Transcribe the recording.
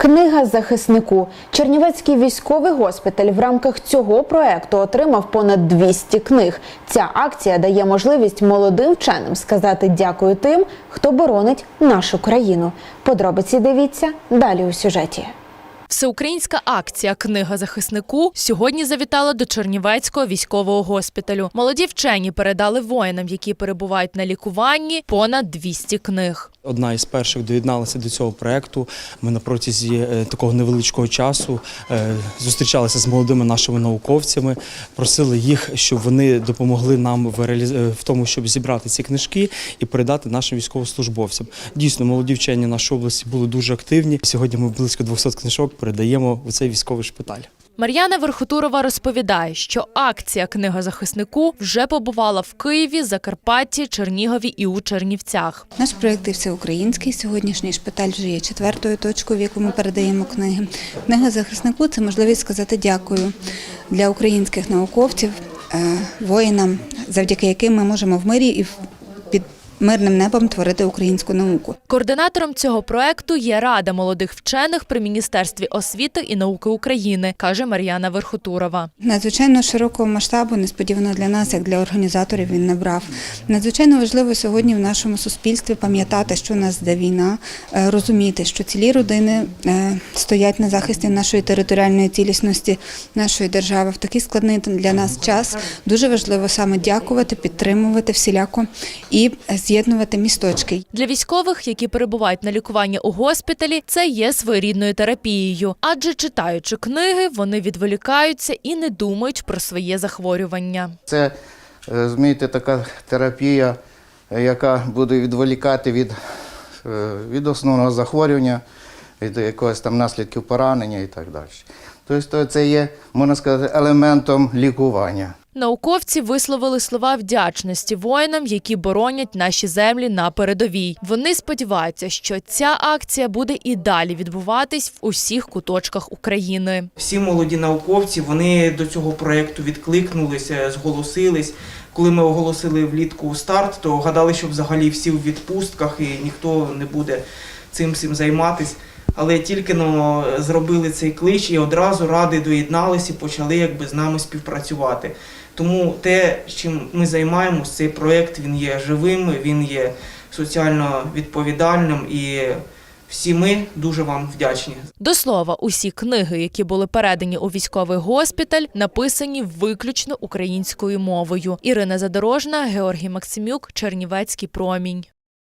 Книга захиснику. Чернівецький військовий госпіталь в рамках цього проекту отримав понад 200 книг. Ця акція дає можливість молодим вченим сказати дякую тим, хто боронить нашу країну. Подробиці дивіться далі у сюжеті. Всеукраїнська акція Книга захиснику сьогодні завітала до Чернівецького військового госпіталю. Молоді вчені передали воїнам, які перебувають на лікуванні, понад 200 книг. Одна із перших доєдналася до цього проекту. Ми на протязі е, такого невеличкого часу е, зустрічалися з молодими нашими науковцями, просили їх, щоб вони допомогли нам в, е, в тому, щоб зібрати ці книжки і передати нашим військовослужбовцям. Дійсно, молоді вчені нашої області були дуже активні. Сьогодні ми близько 200 книжок передаємо у цей військовий шпиталь. Мар'яна Верхотурова розповідає, що акція Книга захиснику вже побувала в Києві, Закарпатті, Чернігові і у Чернівцях. Наш проєкт всеукраїнський. Сьогоднішній шпиталь вже є четвертою точкою, в яку ми передаємо книги. Книга захиснику це можливість сказати дякую для українських науковців, е, воїнам, завдяки яким ми можемо в мирі і в- мирним небом творити українську науку. Координатором цього проекту є Рада молодих вчених при Міністерстві освіти і науки України, каже Мар'яна Верхотурова. Надзвичайно широкого масштабу, несподівано для нас, як для організаторів, він набрав. Надзвичайно важливо сьогодні в нашому суспільстві пам'ятати, що нас йде війна, е, розуміти, що цілі родини е, стоять на захисті нашої територіальної цілісності нашої держави в такий складний для нас час. Дуже важливо саме дякувати, підтримувати всіляко і з'єднувати місточки. Для військових, які перебувають на лікуванні у госпіталі, це є своєрідною терапією. Адже читаючи книги, вони відволікаються і не думають про своє захворювання. Це, е, розумієте, така терапія, яка буде відволікати від, е, від основного захворювання, від якогось там наслідків поранення і так далі. Тобто це є, можна сказати, елементом лікування. Науковці висловили слова вдячності воїнам, які боронять наші землі на передовій. Вони сподіваються, що ця акція буде і далі відбуватись в усіх куточках України. Всі молоді науковці вони до цього проєкту відкликнулися, зголосились. Коли ми оголосили влітку старт, то гадали, що взагалі всі в відпустках і ніхто не буде цим всім займатись. Але тільки но зробили цей клич і одразу ради доєдналися і почали якби з нами співпрацювати. Тому те, чим ми займаємось, цей проєкт він є живим, він є соціально відповідальним і всі ми дуже вам вдячні До слова, усі книги, які були передані у військовий госпіталь, написані виключно українською мовою. Ірина Задорожна, Георгій Максимюк, Чернівецький промінь.